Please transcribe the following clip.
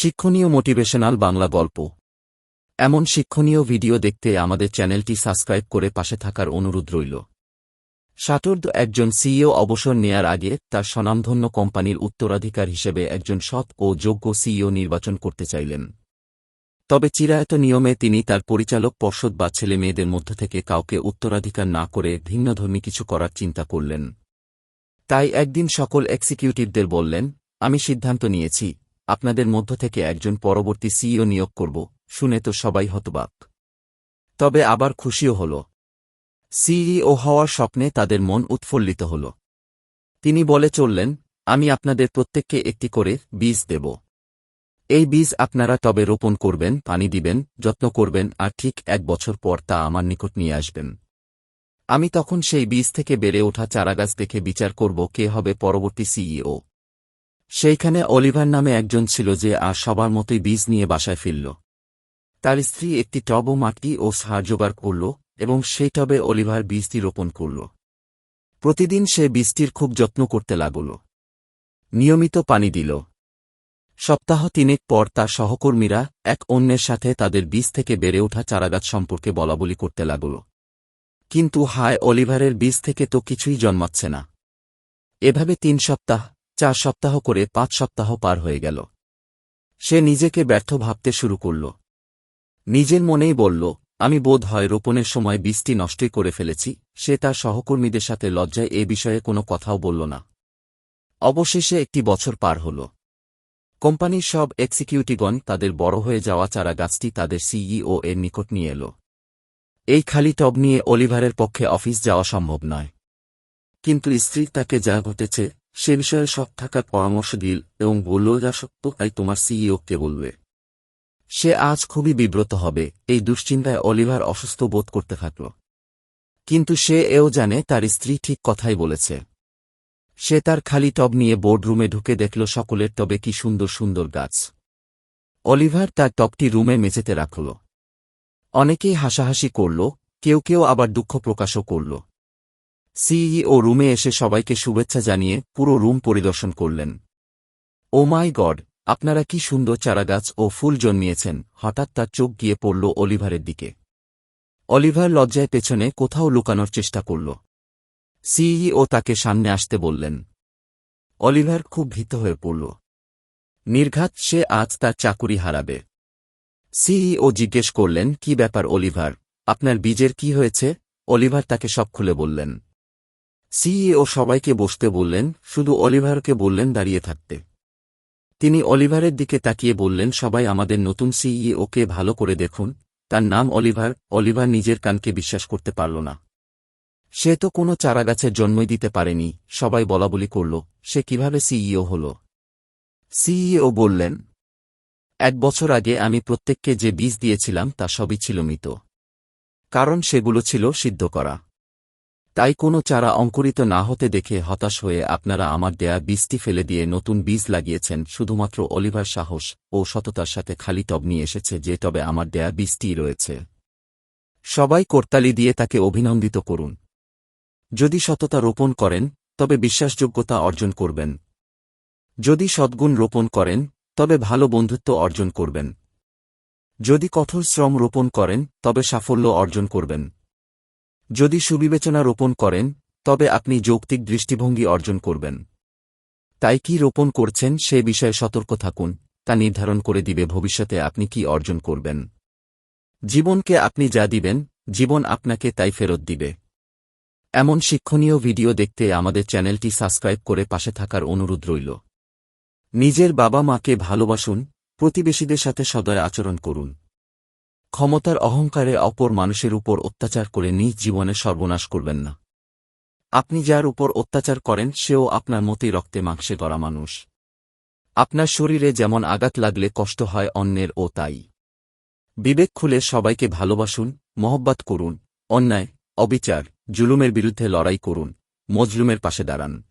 শিক্ষণীয় মোটিভেশনাল বাংলা গল্প। এমন শিক্ষণীয় ভিডিও দেখতে আমাদের চ্যানেলটি সাবস্ক্রাইব করে পাশে থাকার অনুরোধ রইল। শাটর্দ একজন সিইও অবসর নেয়ার আগে তার স্বনামধন্য কোম্পানির উত্তরাধিকার হিসেবে একজন সৎ ও যোগ্য সিইও নির্বাচন করতে চাইলেন। তবে চিরায়ত নিয়মে তিনি তার পরিচালক পর্ষদ বা ছেলে মেয়েদের মধ্য থেকে কাউকে উত্তরাধিকার না করে ভিন্নধর্মী কিছু করার চিন্তা করলেন। তাই একদিন সকল এক্সিকিউটিভদের বললেন, আমি সিদ্ধান্ত নিয়েছি আপনাদের মধ্য থেকে একজন পরবর্তী সিইও নিয়োগ করব, শুনে তো সবাই হতবাক। তবে আবার খুশিও হল। সিইও হওয়ার স্বপ্নে তাদের মন উৎফুল্লিত হল। তিনি বলে চললেন, আমি আপনাদের প্রত্যেককে একটি করে বীজ দেব। এই বীজ আপনারা তবে রোপণ করবেন, পানি দিবেন, যত্ন করবেন, আর ঠিক এক বছর পর তা আমার নিকট নিয়ে আসবেন। আমি তখন সেই বীজ থেকে বেড়ে ওঠা চারাগাছ দেখে বিচার করব কে হবে পরবর্তী সিইও। সেইখানে অলিভার নামে একজন ছিল যে আর সবার মতোই বীজ নিয়ে বাসায় ফিরল। তার স্ত্রী একটি টব ও মাটি ও সার জোগাড় করল এবং সেই টবে অলিভার বীজটি রোপণ করল। প্রতিদিন সে বীজটির খুব যত্ন করতে লাগল। নিয়মিত পানি দিল। সপ্তাহ তিনেক পর তার সহকর্মীরা এক অন্যের সাথে তাদের বীজ থেকে বেড়ে ওঠা চারাগাছ সম্পর্কে বলাবলি করতে লাগল। কিন্তু হায়, অলিভারের বীজ থেকে তো কিছুই জন্মাচ্ছে না। এভাবে তিন সপ্তাহ চার সপ্তাহ করে পাঁচ সপ্তাহ পার হয়ে গেল। সে নিজেকে ব্যর্থ ভাবতে শুরু করল। নিজের মনেই বলল, আমি বোধ হয় রোপণের সময় বীজটি নষ্টই করে ফেলেছি। সে তার সহকর্মীদের সাথে লজ্জায় এ বিষয়ে কোনো কথাও বলল না। অবশেষে একটি বছর পার হল। কোম্পানির সব এক্সিকিউটিভগণ তাদের বড় হয়ে যাওয়া চারা গাছটি তাদের সিইও এর নিকট নিয়ে এল। এই খালি টব নিয়ে অলিভারের পক্ষে অফিস যাওয়া সম্ভব নয়। কিন্তু স্ত্রী তাকে যা ঘটেছে, সে বিষয়ে সব থাকার পরামর্শ দিল এবং বলল, যা সত্য, তাই তোমার সিইওকে বলবে। সে আজ খুবই বিব্রত হবে, এই দুশ্চিন্তায় অলিভার অসুস্থ বোধ করতে থাকল। কিন্তু সে এও জানে, তার স্ত্রী ঠিক কথাই বলেছে। সে তার খালি টব নিয়ে বোর্ডরুমে ঢুকে দেখল সকলের টবে কি সুন্দর সুন্দর গাছ। অলিভার তার টবটি রুমে মেঝেতে রাখল। অনেকেই হাসাহাসি করল, কেউ কেউ আবার দুঃখ প্রকাশও করল। সিইও রুমে এসে সবাইকে শুভেচ্ছা জানিয়ে পুরো রুম পরিদর্শন করলেন। ও মাই গড, আপনারা কি সুন্দর চারাগাছ ও ফুল জন্মিয়েছেন। হঠাৎ তার চোখ গিয়ে পড়ল অলিভারের দিকে। অলিভার লজ্জায় পেছনে কোথাও লুকানোর চেষ্টা করল। সিইও তাকে সামনে আসতে বললেন। অলিভার খুব ভীত হয়ে পড়ল। নির্ঘাত সে আজ তার চাকুরি হারাবে। সিইও জিজ্ঞেস করলেন, কি ব্যাপার অলিভার? আপনার বীজের কি হয়েছে? অলিভার তাকে সব খুলে বললেন সিইও সবাইকে বসতে বললেন, শুধু অলিভারকে বললেন দাঁড়িয়ে থাকতে। তিনি অলিভারের দিকে তাকিয়ে বললেন, সবাই আমাদের নতুন সিইওকে ভালো করে দেখুন, তার নাম অলিভার অলিভার নিজের কানকে বিশ্বাস করতে পারল না। সে তো কোনো চারাগাছের জন্মই দিতে পারেনি, সবাই বলাবলি করল, সে কীভাবে সিইও হল? সিইও বললেন, এক বছর আগে আমি প্রত্যেককে যে বীজ দিয়েছিলাম তা সবই ছিল মৃত। কারণ সেগুলো ছিল সিদ্ধ করা। তাই কোনো চারা অঙ্কুরিত না হতে দেখে হতাশ হয়ে আপনারা আমার দেয়া বীজটি ফেলে দিয়ে নতুন বীজ লাগিয়েছেন, শুধুমাত্র অলিভার সাহস ও সততার সাথে খালি টব নিয়ে এসেছে যে তবে আমার দেয়া বীজটিই রয়েছে। সবাই করতালি দিয়ে তাকে অভিনন্দিত করুন। যদি সততা রোপণ করেন, তবে বিশ্বাসযোগ্যতা অর্জন করবেন। যদি সদ্গুণ রোপণ করেন, তবে ভালো বন্ধুত্ব অর্জন করবেন। যদি কঠোর শ্রম রোপণ করেন, তবে সাফল্য অর্জন করবেন। যদি সুবিবেচনা রোপণ করেন, তবে আপনি যৌক্তিক দৃষ্টিভঙ্গি অর্জন করবেন। তাই কি রোপণ করছেন সে বিষয়ে সতর্ক থাকুন, তা নির্ধারণ করে দিবে ভবিষ্যতে আপনি কি অর্জন করবেন। জীবনকে আপনি যা দিবেন, জীবন আপনাকে তাই ফেরত দিবে। এমন শিক্ষণীয় ভিডিও দেখতে আমাদের চ্যানেলটি সাবস্ক্রাইব করে পাশে থাকার অনুরোধ রইল। নিজের বাবা মাকে ভালোবাসুন, প্রতিবেশীদের সাথে সদয় আচরণ করুন। ক্ষমতার অহংকারে অপর মানুষের উপর অত্যাচার করে নিজ জীবনে সর্বনাশ করবেন না। আপনি যার উপর অত্যাচার করেন, সেও আপনার মতোই রক্তে মাংসে গড়া মানুষ। আপনার শরীরে যেমন আঘাত লাগলে কষ্ট হয়, অন্যের ও তাই। বিবেক খুলে সবাইকে ভালোবাসুন, মহব্বাত করুন, অন্যায়, অবিচার, জুলুমের বিরুদ্ধে লড়াই করুন, মজলুমের পাশে দাঁড়ান।